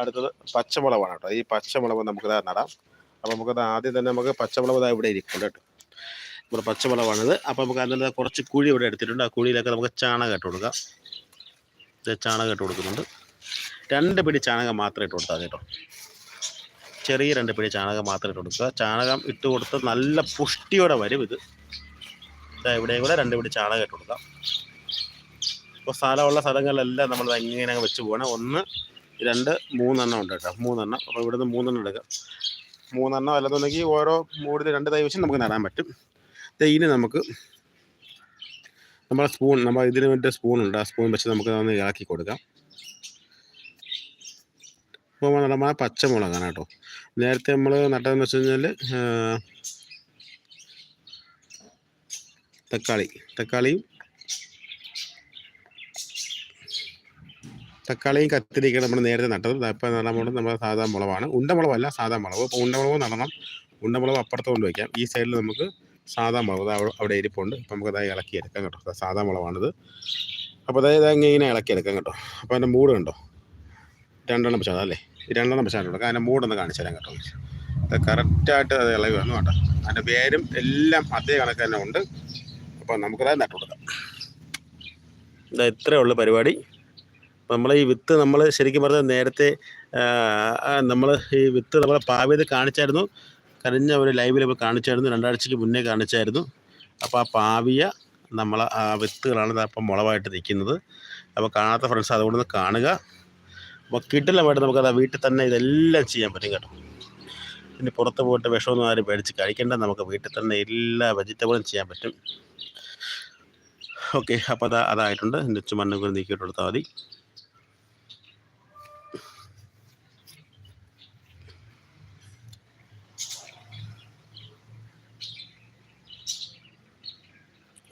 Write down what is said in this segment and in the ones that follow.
അടുത്തത് പച്ചമുളകാണ് കേട്ടോ ഈ പച്ചമുളക് നമുക്ക് ഇതാ നടാം. അപ്പോൾ നമുക്ക് ആദ്യം തന്നെ നമുക്ക് പച്ചമുളക് ഇതാ ഇവിടെ ഇരിക്കും കേട്ടോ. നമ്മുടെ പച്ചമുളകാണിത്. അപ്പോൾ നമുക്ക് അതിന്റെ കുറച്ച് കുഴി ഇവിടെ എടുത്തിട്ടുണ്ട്. ആ കുഴിയിലൊക്കെ നമുക്ക് ചാണകം ഇട്ട് കൊടുക്കാം. ചാണകം ഇട്ട് കൊടുക്കുന്നുണ്ട്. രണ്ട് പിടി ചാണകം മാത്രം ഇട്ട് കൊടുത്താൽ കേട്ടോ. ചെറിയ രണ്ട് പിടി ചാണകം മാത്രം ഇട്ട് കൊടുക്കുക. ചാണകം ഇട്ട് കൊടുത്ത് നല്ല പുഷ്ടിയോടെ വരും ഇത്. ഇവിടെ കൂടെ രണ്ട് പിടി ചാണകം ഇട്ട് കൊടുക്കാം. ഇപ്പോൾ സ്ഥലമുള്ള സ്ഥലങ്ങളിലെല്ലാം നമ്മൾ ഇങ്ങനെ വെച്ച് പോകണം. ഒന്ന് രണ്ട് മൂന്നെണ്ണം ഉണ്ട് കേട്ടോ. മൂന്നെണ്ണം. അപ്പോൾ ഇവിടുന്ന് മൂന്നെണ്ണം എടുക്കാം. മൂന്നെണ്ണം അല്ലെന്നുണ്ടെങ്കിൽ ഓരോ മൂടിൽ രണ്ട് തൈ വെച്ച് നമുക്ക് നടാൻ പറ്റും. തൈന് നമുക്ക് നമ്മുടെ സ്പൂൺ നമ്മൾ ഇതിന് വേണ്ടി സ്പൂൺ ഉണ്ട്. ആ സ്പൂൺ വെച്ച് നമുക്ക് ഒന്ന് ഇളക്കി കൊടുക്കാം. ഇപ്പോൾ നമ്മൾ പച്ചമുളകാണ് കേട്ടോ. നേരത്തെ നമ്മൾ നട്ടതെന്ന് വെച്ച് കഴിഞ്ഞാൽ തക്കാളി. തക്കാളിയും തക്കാളിയും കത്തിരിക്കുക നമ്മൾ നേരത്തെ നട്ടത്. ഇപ്പം നടുമ്പോൾ നമ്മൾ സാധാ മുളവാണ്. ഉണ്ടമുളവല്ല സാധാ മുളവ്. അപ്പോൾ ഉണ്ടമുളക് നടണം. ഉണ്ടമുളക് അപ്പുറത്ത് കൊണ്ട് വയ്ക്കാം ഈ സൈഡിൽ നമുക്ക് സാധാ മുളക് അവിടെ ഇരിപ്പുണ്ട്. അപ്പം നമുക്ക് അതായത് ഇളക്കിയെടുക്കാം കേട്ടോ. സാധാ മുളവാണിത്. അപ്പോൾ അതായത് ഇങ്ങനെ ഇളക്കിയെടുക്കാം കേട്ടോ. അപ്പോൾ അതിന്റെ മൂട് കണ്ടോ? രണ്ടെണ്ണം വെച്ചാൽ അല്ലേ? രണ്ടെണ്ണം വെച്ചാൽ കൊടുക്കാം അതിന്റെ മൂടൊന്ന് കാണിച്ചു തരാം കേട്ടോ. അത് കറക്റ്റായിട്ട് അത് ഇളകി വന്നു കേട്ടോ. അതിന്റെ പേരും എല്ലാം അതേ കണക്ക് തന്നെ ഉണ്ട്. അപ്പോൾ നമുക്കതായത് നട്ടു കൊടുക്കാം. ഇതാ ഇത്രയേ ഉള്ളൂ പരിപാടി. നമ്മൾ ഈ വിത്ത് നമ്മൾ ശരിക്കും പറഞ്ഞാൽ നേരത്തെ നമ്മൾ ഈ വിത്ത് നമ്മൾ പാവിയത് കാണിച്ചായിരുന്നു. കഴിഞ്ഞ ഒരു ലൈവിൽ നമ്മൾ കാണിച്ചായിരുന്നു. രണ്ടാഴ്ചയ്ക്ക് മുന്നേ കാണിച്ചായിരുന്നു. അപ്പോൾ ആ പാവിയ നമ്മൾ ആ വിത്തുകളാണ് ദാ ഇപ്പം മുളവായിട്ട് നിൽക്കുന്നത് അപ്പോൾ കാണാത്ത ഫ്രണ്ട്സ് അതുകൊണ്ട് കാണുക. അപ്പോൾ കിട്ടില്ലമായിട്ട് നമുക്കത് വീട്ടിൽ തന്നെ ഇതെല്ലാം ചെയ്യാൻ പറ്റും കേട്ടോ. ഇനി പുറത്ത് പോയിട്ട് വിഷമൊന്നും ആരും പേടിച്ച് കഴിക്കേണ്ട. നമുക്ക് വീട്ടിൽ തന്നെ എല്ലാ വെജിറ്റബിളും ചെയ്യാൻ പറ്റും. ഓക്കെ അപ്പോൾ അതാ അതായിട്ടുണ്ട്. മണ്ണും കൂടി നീക്കിയിട്ട് കൊടുത്താൽ മതി.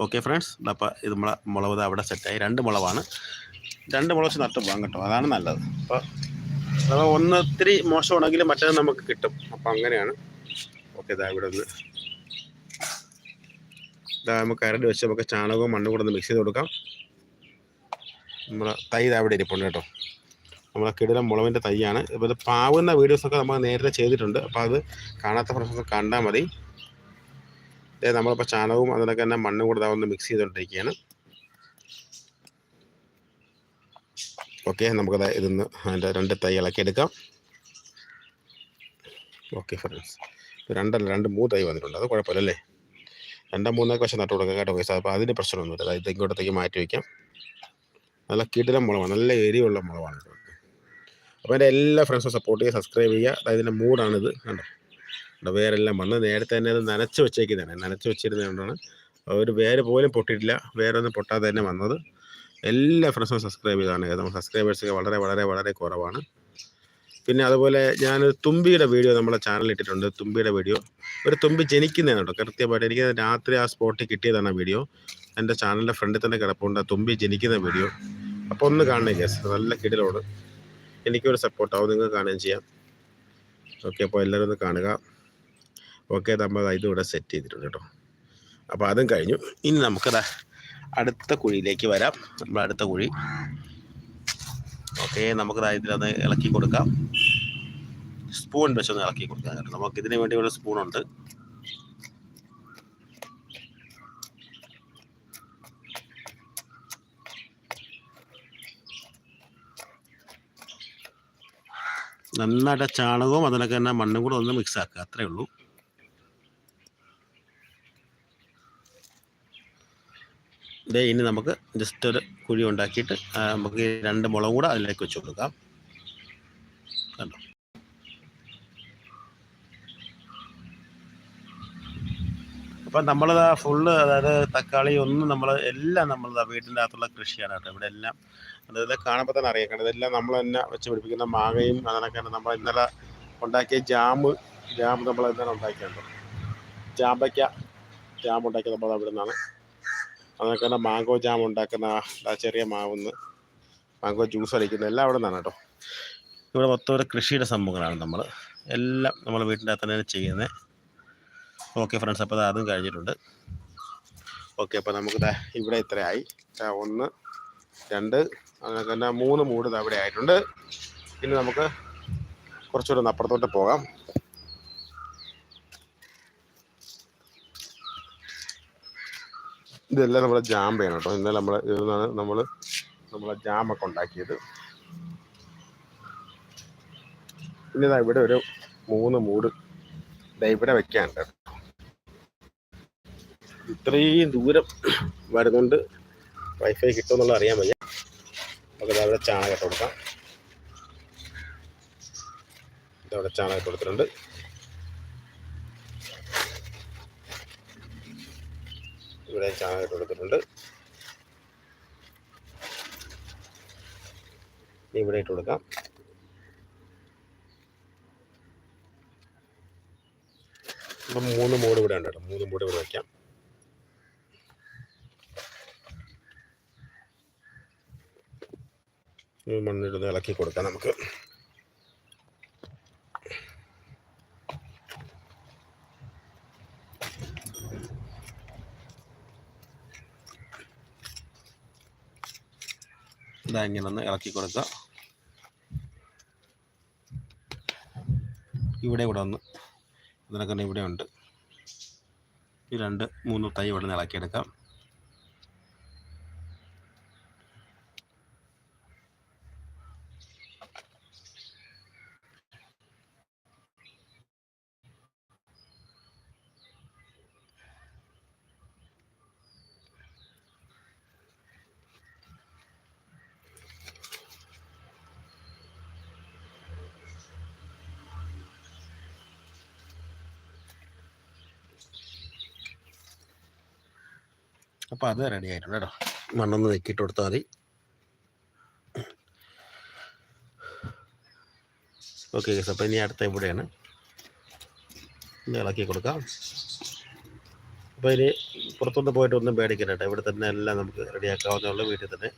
ഓക്കെ ഫ്രണ്ട്സ് അപ്പോൾ ഇത് നമ്മളെ മുളക് അവിടെ സെറ്റായി രണ്ട് മുളവാണ് രണ്ട് മുളക് വെച്ച് നട്ട് പോകാം കേട്ടോ. അതാണ് നല്ലത്. അപ്പോൾ അപ്പോൾ ഒന്ന് ഒത്തിരി മോശമാണെങ്കിലും മറ്റേത് നമുക്ക് കിട്ടും. അപ്പോൾ അങ്ങനെയാണ്. ഓക്കെ ഇതാ ഇവിടെ ഒന്ന്. ഇതാ നമുക്ക് കരട് വെച്ച് നമുക്ക് ചാണകവും മണ്ണും കൂടെ ഒന്ന് മിക്സ് ചെയ്ത് കൊടുക്കാം. നമ്മളെ തൈ ഇതാ ഇവിടെ ഇരിപ്പുണ്ട് കേട്ടോ. നമ്മളെ കിടിലം മുളവിന്റെ തൈയാണ്. ഇപ്പോൾ ഇത് പാവുന്ന വീഡിയോസൊക്കെ നമ്മൾ നേരത്തെ ചെയ്തിട്ടുണ്ട്. അപ്പോൾ അത് കാണാത്ത പ്രശ്നം കണ്ടാൽ മതി. നമ്മളിപ്പോൾ ചാണകവും അതിനൊക്കെ തന്നെ മണ്ണും കൂടെ ഒന്ന് മിക്സ് ചെയ്തുകൊണ്ടിരിക്കുകയാണ് ഓക്കെ നമുക്കത് ഇതൊന്ന് അതിന്റെ രണ്ട് തൈ ഇളക്കി എടുക്കാം. ഓക്കെ ഫ്രണ്ട്സ് രണ്ടല്ല രണ്ട് മൂന്ന് തൈ വന്നിട്ടുണ്ട്. അത് കുഴപ്പമില്ല അല്ലേ? രണ്ടോ മൂന്നൊക്കെ പക്ഷേ നട്ടു കൊടുക്കാം കേട്ടോ പൈസ അപ്പോൾ അതിന് പ്രശ്നമൊന്നുമില്ല. അതായത് ഇങ്ങോട്ടത്തേക്ക് മാറ്റി വയ്ക്കാം നല്ല കിടിലം മുളവാണ് നല്ല എരിയുള്ള മുളവാണ് അപ്പോൾ എന്റെ എല്ലാ ഫ്രണ്ട്സും സപ്പോർട്ട് ചെയ്യുക സബ്സ്ക്രൈബ് ചെയ്യുക. അതായത് ഇതിന്റെ മൂടാണിത് കണ്ടോ? വേരെല്ലാം വന്ന് നേരത്തെ തന്നെ അത് നനച്ച് വെച്ചേക്കുന്നതാണ്. നനച്ച് വെച്ചിരുന്നതുകൊണ്ടാണ് ഒരു വേര് പോലും പൊട്ടിയിട്ടില്ല. വേരൊന്നും പൊട്ടാതെ തന്നെ വന്നത്. എല്ലാ ഫ്രണ്ട്സും സബ്സ്ക്രൈബ് ചെയ്താണ് നമ്മൾ സബ്സ്ക്രൈബേഴ്സൊക്കെ വളരെ വളരെ വളരെ കുറവാണ്. പിന്നെ അതുപോലെ ഞാൻ തുമ്പിയുടെ വീഡിയോ നമ്മളെ ചാനലിൽ ഇട്ടിട്ടുണ്ട്. തുമ്പിയുടെ വീഡിയോ. ഒരു തുമ്പി ജനിക്കുന്നതാണ് കേട്ടോ. കൃത്യമായിട്ട് എനിക്ക് രാത്രി ആ സ്പോട്ടിൽ കിട്ടിയതാണ് ആ വീഡിയോ. എന്റെ ചാനലിന്റെ ഫ്രണ്ടിൽ തന്നെ കിടപ്പുണ്ട്. ആ തുമ്പി ജനിക്കുന്ന വീഡിയോ. അപ്പോൾ ഒന്ന് കാണണേ കേസ് നല്ല കിടിലോട്. എനിക്കൊരു സപ്പോർട്ടാവും നിങ്ങൾക്ക് കാണുകയും ചെയ്യാം. ഓക്കെ അപ്പോൾ എല്ലാവരും ഒന്ന് കാണുക. ഓക്കെ നമ്മൾ ഇത് ഇവിടെ സെറ്റ് ചെയ്തിട്ടുണ്ട് കേട്ടോ. അപ്പോൾ അതും കഴിഞ്ഞു. ഇനി നമുക്കത് അടുത്ത കുഴിയിലേക്ക് വരാം. നമ്മൾ അടുത്ത കുഴി. ഓക്കെ നമുക്കത് ഇതിലൊന്ന് ഇളക്കി കൊടുക്കാം. സ്പൂൺ വെച്ചൊന്ന് ഇളക്കി കൊടുക്കാം നമുക്ക് ഇതിന് വേണ്ടി ഒരു സ്പൂണുണ്ട് നന്നായിട്ട് ചാണകവും അതിനൊക്കെ തന്നെ മണ്ണും കൂടെ ഒന്ന് മിക്സ് ആക്കുക. അത്രേ ഉള്ളൂ. ദേ ഇനി നമുക്ക് ജസ്റ്റ് ഒരു കുഴി ഉണ്ടാക്കിയിട്ട് നമുക്ക് രണ്ട് മുളകും കൂടെ അതിലേക്ക് വെച്ച് കൊടുക്കാം. കണ്ടോ? അപ്പം നമ്മൾ ഫുള്ള് അതായത് തക്കാളി ഒന്നും നമ്മൾ എല്ലാം നമ്മൾ വീട്ടിന്റെ അകത്തുള്ള കൃഷിയാണ് കേട്ടോ. ഇവിടെ എല്ലാം അതായത് കാണുമ്പോൾ തന്നെ അറിയാം. കാരണം ഇതെല്ലാം നമ്മൾ തന്നെ വെച്ച് പിടിപ്പിക്കുന്ന മാങ്ങയും അതിനൊക്കെ നമ്മൾ ഇന്നലെ ഉണ്ടാക്കിയ ജാമ് ജാം നമ്മൾ ഇന്നലെ ഉണ്ടാക്കിയുണ്ട് ജാമ്പയ്ക്ക ജാം നമ്മൾ അവിടെ നിന്നാണ് അതൊക്കെ തന്നെ മാംഗോ ജാം ഉണ്ടാക്കുന്ന ചെറിയ മാവുന്ന് മാംഗോ ജ്യൂസ് അടിക്കുന്ന എല്ലാം അവിടെ നിന്നാണ് കേട്ടോ. ഇവിടെ മൊത്തം ഒരു കൃഷിയുടെ സംഭവങ്ങളാണ് നമ്മൾ. എല്ലാം നമ്മൾ വീട്ടിന്റെ അകത്ത് തന്നെയാണ് ചെയ്യുന്നത്. ഓക്കെ ഫ്രണ്ട്സ് അപ്പോൾ അതും കഴിഞ്ഞിട്ടുണ്ട്. ഓക്കെ അപ്പോൾ നമുക്ക് ഇവിടെ ഇത്രയായി. ഒന്ന് രണ്ട് അങ്ങനെ തന്നെ മൂന്ന് മൂട് ദാ ഇവിടെ ആയിട്ടുണ്ട്. ഇനി നമുക്ക് കുറച്ചുകൂടെ ഒന്ന് അപ്പുറത്തോട്ട് പോകാം. ഇതെല്ലാം നമ്മുടെ ജാമ്പയാണ് കേട്ടോ ഇന്നലെ നമ്മൾ ഇതിൽ നിന്നാണ് നമ്മൾ നമ്മളെ ജാമൊക്കെ ഉണ്ടാക്കിയത്. പിന്നെ ഇതാ ഇവിടെ ഒരു മൂന്ന് മൂട് ഇതാ ഇവിടെ വെക്കാനുണ്ട് ഇത്രയും ദൂരം വരുന്നുണ്ട് വൈഫൈ കിട്ടുമെന്നുള്ള അറിയാൻ വയ്യ. നമുക്ക് അവിടെ ചാണകം ഇട്ട് കൊടുക്കാം. ഇതവിടെ ചാണകം കൊടുത്തിട്ടുണ്ട്. ഇവിടെ ചാണകം ഇട്ട് കൊടുത്തിട്ടുണ്ട് ഇവിടെ ഇട്ട് കൊടുക്കാം. അപ്പം മൂന്ന് മൂട് ഇവിടെ ഉണ്ട് കേട്ടോ. മൂന്ന് മൂട് ഇവിടെ വയ്ക്കാം മണ്ണിടുന്ന് ഇളക്കി കൊടുക്കാം നമുക്ക്. ഇതാ ഇങ്ങനെ ഒന്ന് ഇളക്കി കൊടുക്കുക. ഇവിടെ ഇവിടെ ഒന്ന് ഇതിനൊക്കെ ഇവിടെ ഉണ്ട്. ഈ രണ്ട് മൂന്ന് തൈ ഇവിടെ നിന്ന് ഇളക്കിയെടുക്കാം. അപ്പോൾ അത് റെഡി ആയിട്ടുണ്ട് കേട്ടോ. മണ്ണൊന്ന് വെക്കിയിട്ട് കൊടുത്താൽ മതി. ഓക്കെ ഗസ് അപ്പോൾ ഇനി അടുത്ത ഇവിടെയാണ്. ഒന്ന് ഇളക്കി കൊടുക്കാം. അപ്പോൾ ഇനി പുറത്തുനിന്ന് പോയിട്ട് ഒന്നും പേടിക്കണ്ട ഇവിടെ തന്നെ എല്ലാം നമുക്ക് റെഡിയാക്കാവുന്നേ ഉള്ളൂ. വീട്ടിൽ തന്നെ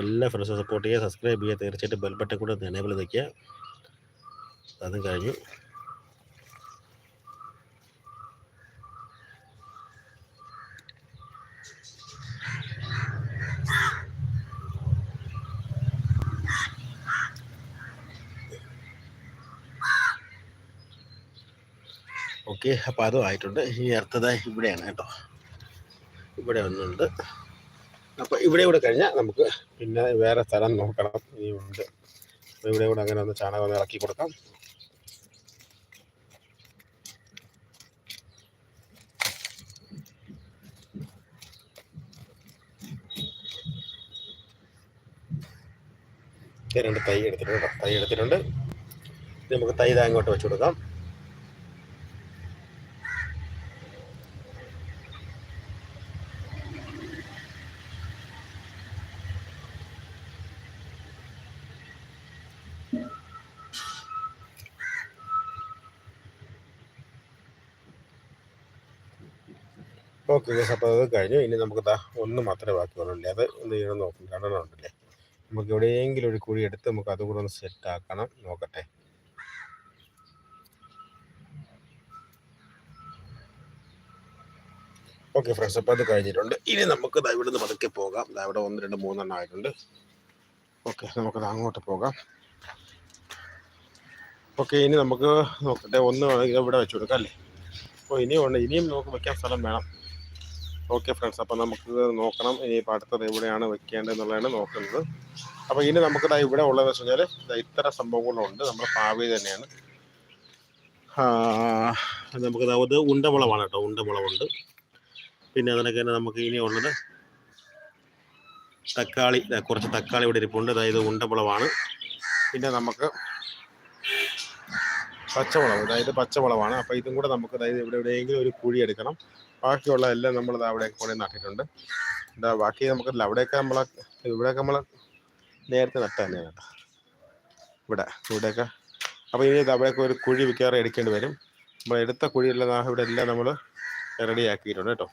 എല്ലാ ഫ്രണ്ട്സും സപ്പോർട്ട് ചെയ്യുക സബ്സ്ക്രൈബ് ചെയ്യുക. തീർച്ചയായിട്ടും ബെൽ ബട്ടൺ കൂടെ എനേബിൾ വയ്ക്കുക അതും കഴിഞ്ഞു. ഓക്കെ അപ്പോൾ അതും ആയിട്ടുണ്ട്. ഇനി അടുത്തതായി ഇവിടെയാണ് കേട്ടോ. ഇവിടെ ഒന്നുണ്ട്. അപ്പോൾ ഇവിടെ കൂടെ കഴിഞ്ഞാൽ നമുക്ക് പിന്നെ വേറെ സ്ഥലം നോക്കണം. ഇനിയുണ്ട് ഇവിടെ കൂടെ അങ്ങനെ ഒന്ന് ചാണകം ഒന്ന് ഇറക്കി കൊടുക്കാം. രണ്ട് തൈ എടുത്തിട്ടുണ്ട് തൈ എടുത്തിട്ടുണ്ട്. നമുക്ക് തൈ ഇതാ അങ്ങോട്ട് വെച്ച് കൊടുക്കാം. ഓക്കെ അപ്പോൾ അത് കഴിഞ്ഞു. ഇനി നമുക്ക് ദാ ഒന്ന് മാത്രമേ ബാക്കി ബാക്കിയുള്ളൂ അത് എന്ത് ചെയ്യണം നോക്കും കാണാനുണ്ടല്ലേ നമുക്ക് എവിടെയെങ്കിലും ഒരു കുഴി എടുത്ത് നമുക്ക് അതുകൂടെ ഒന്ന് സെറ്റ് ആക്കണം. നോക്കട്ടെ. ഓക്കെ ഫ്രണ്ട്സ് അപ്പോൾ അത് കഴിഞ്ഞിട്ടുണ്ട്. ഇനി നമുക്ക് ദാ ഇവിടുന്ന് പതുക്കെ പോകാം. ദാ ഇവിടെ ഒന്ന് രണ്ട് മൂന്നെണ്ണം ആയിട്ടുണ്ട്. ഓക്കെ നമുക്കത് അങ്ങോട്ട് പോകാം. ഓക്കെ ഇനി നമുക്ക് നോക്കട്ടെ. ഒന്ന് ഇവിടെ വെച്ചു കൊടുക്കാം അല്ലേ? അപ്പോൾ ഇനിയും ഉണ്ട്. ഇനിയും നമുക്ക് വയ്ക്കാൻ സ്ഥലം വേണം. ഓക്കെ ഫ്രണ്ട്സ് അപ്പോൾ നമുക്ക് നോക്കണം. ഇനി ഇപ്പോൾ അടുത്തത് എവിടെയാണ് വെക്കേണ്ടതെന്നുള്ളതാണ് നോക്കുന്നത്. അപ്പോൾ ഇനി നമുക്ക് ഇവിടെ ഉള്ളതെന്ന് വെച്ച് കഴിഞ്ഞാൽ ഇത്ര സംഭവങ്ങളുണ്ട്. നമ്മുടെ പാവി തന്നെയാണ്. നമുക്ക് ഇത് ഉണ്ടമുളവാണ് കേട്ടോ. ഉണ്ടമുളവുണ്ട്. പിന്നെ അതിനൊക്കെ തന്നെ നമുക്ക് ഇനി ഉള്ളത് തക്കാളി. കുറച്ച് തക്കാളി ഇവിടെ ഇരിപ്പുണ്ട്. അതായത് ഉണ്ടമുളവാണ്. പിന്നെ നമുക്ക് പച്ചമുളക് അതായത് പച്ചമുളകാണ്. അപ്പോൾ ഇതും കൂടെ നമുക്ക് അതായത് ഇവിടെ എവിടെയെങ്കിലും ഒരു കുഴി എടുക്കണം. ബാക്കിയുള്ള എല്ലാം നമ്മൾ അവിടെ കൂടെ നട്ടിട്ടുണ്ട്. എന്താ ബാക്കി നമുക്ക് അവിടെയൊക്കെ നമ്മൾ ഇവിടെയൊക്കെ നമ്മൾ നേരത്തെ നട്ട തന്നെയാണ് കേട്ടോ. ഇവിടെ ഇവിടെയൊക്കെ. അപ്പോൾ ഇനി അവിടെയൊക്കെ ഒരു കുഴി മിക്കവാറും എടുക്കേണ്ടി വരും. നമ്മൾ എടുത്ത കുഴിയെല്ലാം ദാ ഇവിടെ എല്ലാം നമ്മൾ റെഡി ആക്കിയിട്ടുണ്ട് കേട്ടോ.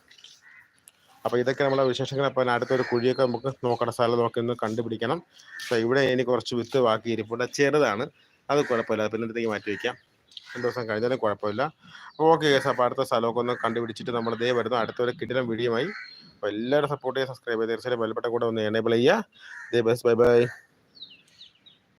അപ്പോൾ ഇതൊക്കെ നമ്മളെ വിശേഷങ്ങൾ. അപ്പോൾ അടുത്തൊരു കുഴിയൊക്കെ നമുക്ക് നോക്കേണ്ട സ്ഥലം നോക്കി ഒന്ന് കണ്ടുപിടിക്കണം. അപ്പോൾ ഇവിടെ ഇനി കുറച്ച് വിത്ത് ബാക്കി ഇരിപ്പുണ്ട്. ചെറുതാണ്. അത് കുഴപ്പമില്ല. പിന്നെ പിന്നത്തേക്ക് മാറ്റി വയ്ക്കാം. രണ്ട് ദിവസം കഴിഞ്ഞാലും കുഴപ്പമില്ല. ഓക്കെ കേസ് അപ്പോൾ അടുത്ത സ്ഥലമൊക്കെ ഒന്ന് കണ്ടുപിടിച്ചിട്ട് നമ്മൾ ദേ വരുന്നു അടുത്ത ഒരു കിടിലം വീഡിയോയുമായി അപ്പോൾ എല്ലാവരും സപ്പോർട്ട് ചെയ്യുക സബ്സ്ക്രൈബ് ചെയ്യുക. തീർച്ചയായും ബെൽബട്ടൻ കൂടെ ഒന്ന് എനേബിൾ ചെയ്യുക. Bye bye